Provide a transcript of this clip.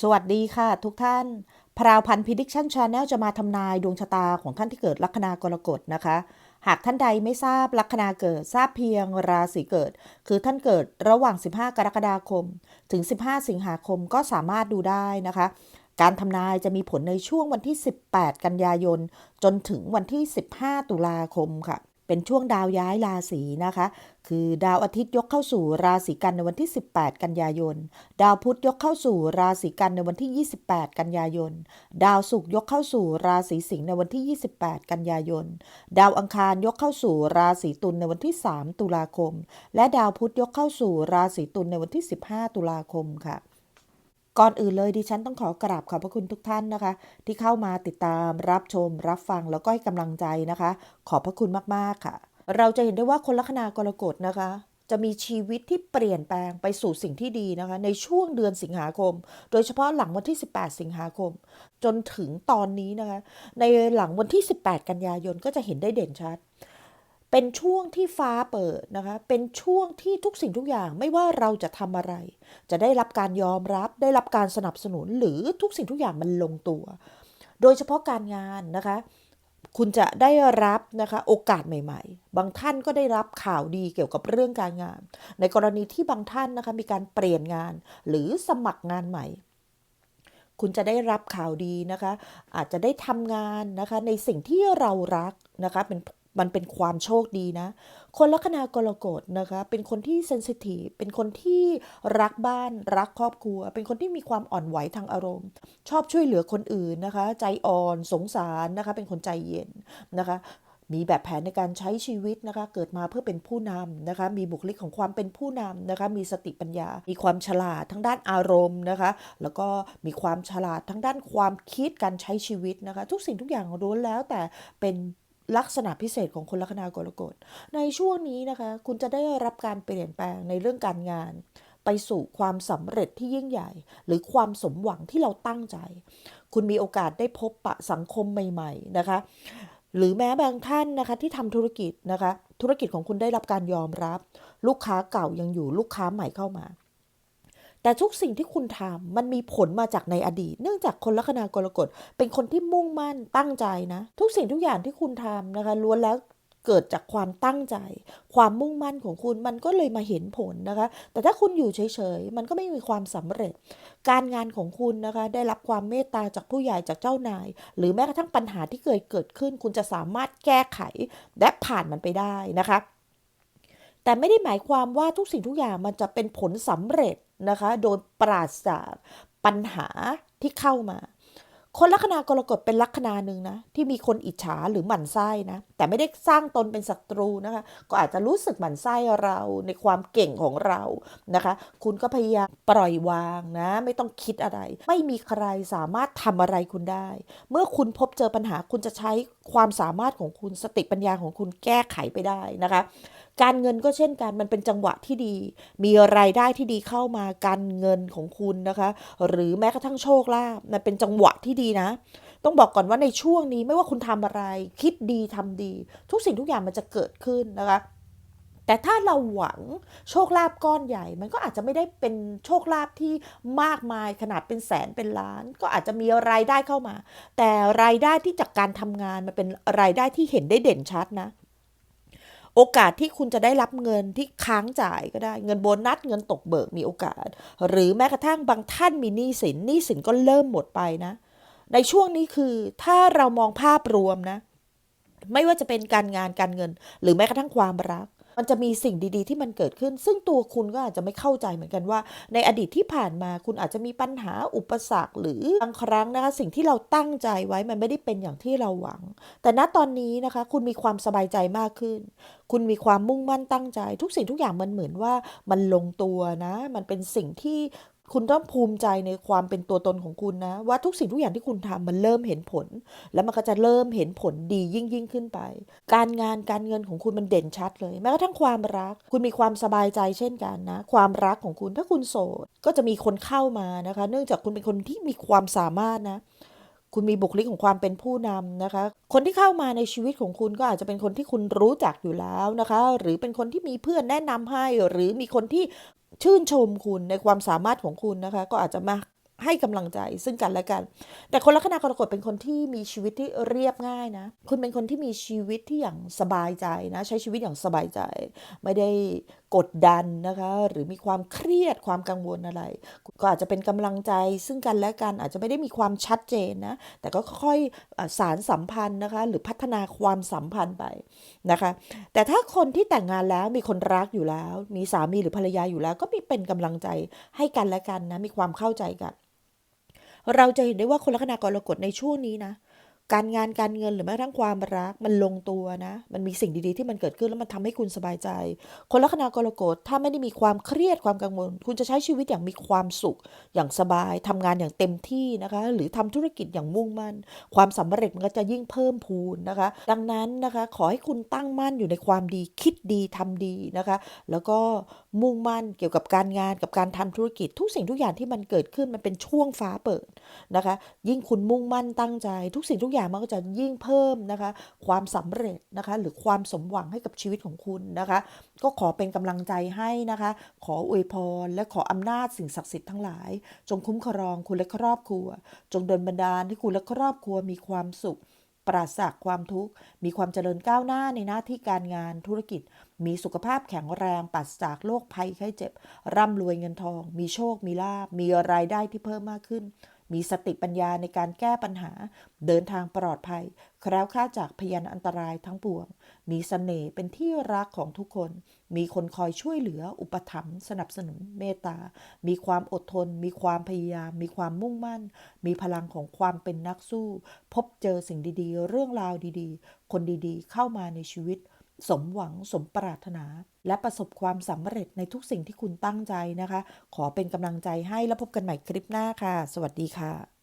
สวัสดีค่ะทุกท่าน พราวพันธ์พิดิกชันชาแนลจะมาทำนายดวงชะตาของท่านที่เกิดลัคนากรกฎนะคะ หากท่านใดไม่ทราบลัคนาเกิดทราบเพียงราศีเกิด คือท่านเกิดระหว่าง 15 กรกฎาคม ถึง 15 สิงหาคมก็สามารถดูได้นะคะ การทำนายจะมีผลในช่วงวันที่ 18 กันยายน จนถึงวันที่ 15 ตุลาคมค่ะ เป็นช่วงดาวย้ายราศีนะคะ คือดาวอาทิตย์ยกเข้าสู่ราศีกันในวันที่ 18 กันยายน ดาวพุธยกเข้าสู่ราศีกันในวันที่ 28 กันยายน ดาวศุกร์ยกเข้าสู่ราศีสิงห์ในวันที่ 28 กันยายน ดาวอังคารยกเข้าสู่ราศีตุลในวันที่ 3 ตุลาคม และดาวพุธยกเข้าสู่ราศีตุลในวันที่ 15 ตุลาคมค่ะ ก่อนอื่นเลยดิฉันต้องขอกราบขอบพระคุณทุกท่านนะคะ ที่เข้ามาติดตามรับชม รับฟังแล้วก็ให้กำลังใจนะคะ ขอบพระคุณมากๆค่ะ เราจะเห็นได้ว่าคนลัคนากรกฎนะคะจะมีชีวิตที่เปลี่ยนแปลงไปสู่สิ่งที่ดีนะคะ ในช่วงเดือนสิงหาคม โดยเฉพาะหลังวันที่ 18 สิงหาคม จนถึงตอนนี้นะคะ ในหลังวันที่ 18 กันยายนก็จะเห็นได้เด่นชัด เป็นช่วงที่ฟ้าเปิดนะคะ เป็นช่วงที่ทุกสิ่งทุกอย่างไม่ว่าเราจะทำอะไร จะได้รับการยอมรับ ได้รับการสนับสนุนหรือทุกสิ่งทุกอย่างมันลงตัว โดยเฉพาะการงานนะคะ คุณจะได้รับนะคะโอกาสใหม่ ๆ บางท่านก็ได้รับข่าวดีเกี่ยวกับเรื่องการงาน ในกรณีที่บางท่านนะคะมีการเปลี่ยนงาน หรือสมัครงานใหม่คุณจะได้รับข่าวดีนะคะ อาจจะได้ทำงานนะคะในสิ่งที่เรารักนะคะเป็น มันเป็นความโชคดีนะ คนลัคนากรกฎนะคะ เป็นคนที่เซนซิทีฟ เป็นคนที่รักบ้าน รักครอบครัว เป็นคนที่มีความอ่อนไหวทางอารมณ์ ชอบช่วยเหลือคนอื่นนะคะ ใจอ่อน สงสารนะคะ เป็นคนใจเย็นนะคะมีแบบแผนในการใช้ชีวิตนะคะ เกิดมาเพื่อเป็นผู้นำนะคะ มีบุคลิกของความเป็นผู้นำนะคะ มีสติปัญญา มีความฉลาดทั้งด้านอารมณ์นะคะ แล้วก็มีความฉลาดทั้งด้านความคิดการใช้ชีวิตนะคะ ทุกสิ่งทุกอย่างล้วนแล้วแต่เป็น ลักษณะพิเศษของคนลัคนากรกฎในช่วงนี้นะคะ คุณจะได้รับการเปลี่ยนแปลงในเรื่องการงาน ไปสู่ความสำเร็จที่ยิ่งใหญ่ หรือความสมหวังที่เราตั้งใจ คุณมีโอกาสได้พบปะสังคมใหม่ ๆนะคะ หรือแม้บางท่านนะคะที่ทำธุรกิจนะคะ ธุรกิจของคุณได้รับการยอมรับ ลูกค้าเก่ายังอยู่ลูกค้าใหม่เข้ามา แต่ทุกสิ่งที่คุณทำมันมีผลมาจากในอดีต เนื่องจากคนลัคนากรกฎเป็นคนที่มุ่งมั่นตั้งใจนะ ทุกสิ่งทุกอย่างที่คุณทำนะคะล้วนแล้วเกิดจากความตั้งใจ ความมุ่งมั่นของคุณมันก็เลยมาเห็นผลนะคะ แต่ถ้าคุณอยู่เฉยๆ มันก็ไม่มีความสำเร็จ การงานของคุณนะคะ ได้รับความเมตตาจากผู้ใหญ่จากเจ้านาย หรือแม้กระทั่งปัญหาที่เคยเกิดขึ้น คุณจะสามารถแก้ไขและผ่านมันไปได้นะคะ แต่ไม่ได้หมายความว่าทุกสิ่งทุกอย่างมันจะเป็นผลสำเร็จ นะคะ โดยปราศจากปัญหาที่เข้ามา คนลัคนากรกฎเป็นลัคนาหนึ่งนะ ที่มีคนอิจฉาหรือหมั่นไส้นะ แต่ไม่ได้สร้างตนเป็นศัตรูนะคะ ก็อาจจะรู้สึกหมั่นไส้เราในความเก่งของเรานะคะ คุณก็พยายามปล่อยวางนะ ไม่ต้องคิดอะไร ไม่มีใครสามารถทำอะไรคุณได้ เมื่อคุณพบเจอปัญหาคุณจะใช้ความสามารถของคุณสติปัญญาของคุณแก้ไขไปได้นะคะ การเงินก็เช่นกันมันเป็นจังหวะที่ดี มีรายได้ที่ดีเข้ามาการเงินของคุณนะคะ หรือแม้กระทั่งโชคลาภมันเป็นจังหวะที่ดีนะ ต้องบอกก่อนว่าในช่วงนี้ไม่ว่าคุณทำอะไร คิดดีทำดี ทุกสิ่งทุกอย่างมันจะเกิดขึ้นนะคะแต่ถ้าเราหวังโชคลาภก้อนใหญ่ มันก็อาจจะไม่ได้เป็นโชคลาภที่มากมายขนาดเป็นแสนเป็นล้าน ก็อาจจะมีรายได้เข้ามา แต่รายได้ที่จากการทำงานมันเป็นรายได้ที่เห็นได้เด่นชัดนะ โอกาสที่คุณจะได้รับเงินที่ค้างจ่ายก็ได้ เงินโบนัสเงินตกเบิกมีโอกาส หรือแม้กระทั่งบางท่านมีหนี้สินหนี้สินก็เริ่มหมดไปนะ ในช่วงนี้คือถ้าเรามองภาพรวมนะ ไม่ว่าจะเป็นการงานการเงิน หรือแม้กระทั่งความรัก มันจะมีสิ่งดีๆ ที่มันเกิดขึ้น ซึ่งตัวคุณก็อาจจะไม่เข้าใจเหมือนกันว่า ในอดีตที่ผ่านมาคุณอาจจะมีปัญหาอุปสรรคหรือบางครั้งนะคะสิ่งที่เราตั้งใจไว้มันไม่ได้เป็นอย่างที่เราหวัง แต่ณตอนนี้นะคะ คุณมีความสบายใจมากขึ้น คุณมีความมุ่งมั่นตั้งใจ ทุกสิ่งทุกอย่างมันเหมือนว่ามันลงตัวนะ มันเป็นสิ่งที่ คุณต้องภูมิใจในความเป็นตัวตนของคุณนะ ว่าทุกสิ่งทุกอย่างที่คุณทำมันเริ่มเห็นผล แล้วมันก็จะเริ่มเห็นผลดียิ่งยิ่งขึ้นไป การงานการเงินของคุณมันเด่นชัดเลยแม้กระทั่งความรัก คุณมีความสบายใจเช่นกันนะ ความรักของคุณถ้าคุณโสดก็จะมีคนเข้ามานะคะ เนื่องจากคุณเป็นคนที่มีความสามารถนะ คุณมีบุคลิกของความเป็นผู้นำนะคะ คนที่เข้ามาในชีวิตของคุณก็อาจจะเป็นคนที่คุณรู้จักอยู่แล้วนะคะ หรือเป็นคนที่มีเพื่อนแนะนำให้ หรือมีคนที่ชื่นชมคุณในความสามารถของคุณนะคะ ก็อาจจะมา ให้กำลังใจซึ่งกันและกัน แต่คนลัคนากรกฎเป็นคนที่มีชีวิตที่เรียบง่ายนะ คุณเป็นคนที่มีชีวิตที่อย่างสบายใจนะ ใช้ชีวิตอย่างสบายใจ ไม่ได้กดดันนะคะ หรือมีความเครียดความกังวลอะไร ก็อาจจะเป็นกำลังใจซึ่งกันและกันอาจจะไม่ได้มีความชัดเจนนะ แต่ก็ค่อยอสารสัมพันธ์นะคะ หรือพัฒนาความสัมพันธ์ไปนะคะ แต่ถ้าคนที่แต่งงานแล้วมีคนรักอยู่แล้ว มีสามีหรือภรรยาอยู่แล้ว ก็มีเป็นกำลังใจให้กันและกันนะ มีความเข้าใจกัน เราจะเห็นได้ว่าคนลัคนากรกฎในช่วงนี้นะ การงานการเงินหรือแม้กระทั่งความรักมันลงตัวนะ มันมีสิ่งดีๆที่มันเกิดขึ้นแล้วมันทำให้คุณสบายใจ คนลัคนากรกฎถ้าไม่ได้มีความเครียดความกังวล คุณจะใช้ชีวิตอย่างมีความสุข อย่างสบายทำงานอย่างเต็มที่นะคะ หรือทำธุรกิจอย่างมุ่งมั่น ความสำเร็จมันก็จะยิ่งเพิ่มพูนนะคะ ดังนั้นนะคะ ขอให้คุณตั้งมั่นอยู่ในความดีคิดดีทำดีนะคะ แล้วก็มุ่งมั่นเกี่ยวกับการงานกับการทำธุรกิจ ทุกสิ่งทุกอย่างที่มันเกิดขึ้นมันเป็นช่วงฟ้าเปิดนะคะ ยิ่งคุณมุ่งมั่นตั้งใจทุกสิ่งทุกอย่างมันก็จะยิ่งเพิ่มนะคะ ความสำเร็จนะคะ หรือความสมหวังให้กับชีวิตของคุณนะคะ ก็ขอเป็นกำลังใจให้นะคะ ขออวยพร และขออำนาจสิ่งศักดิ์สิทธิ์ทั้งหลาย จงคุ้มครองคุณและครอบครัว จงดลบันดาลให้คุณและครอบครัวมีความสุข ปราศจากความทุกข์ มีความเจริญก้าวหน้าในหน้าที่การงานธุรกิจ มีสุขภาพแข็งแรงปราศจากโรคภัยไข้เจ็บ ร่ำรวยเงินทอง มีโชค มีลาบ มีรายได้ที่เพิ่มมากขึ้น มีสติปัญญาในการแก้ปัญหา เดินทางปลอดภัย แคล้วคลาดจากพยานอันตรายทั้งปวง มีเสน่ห์เป็นที่รักของทุกคน มีคนคอยช่วยเหลือ อุปถัมภ์สนับสนุนเมตตา มีความอดทน มีความพยายาม มีความมุ่งมั่น มีพลังของความเป็นนักสู้ พบเจอสิ่งดีๆ เรื่องราวดีๆ คนดีๆ เข้ามาในชีวิต สมหวังสมปรารถนา และประสบความสำเร็จในทุกสิ่งที่คุณตั้งใจนะคะ ขอเป็นกำลังใจให้แล้วพบกันใหม่คลิปหน้าค่ะ สวัสดีค่ะ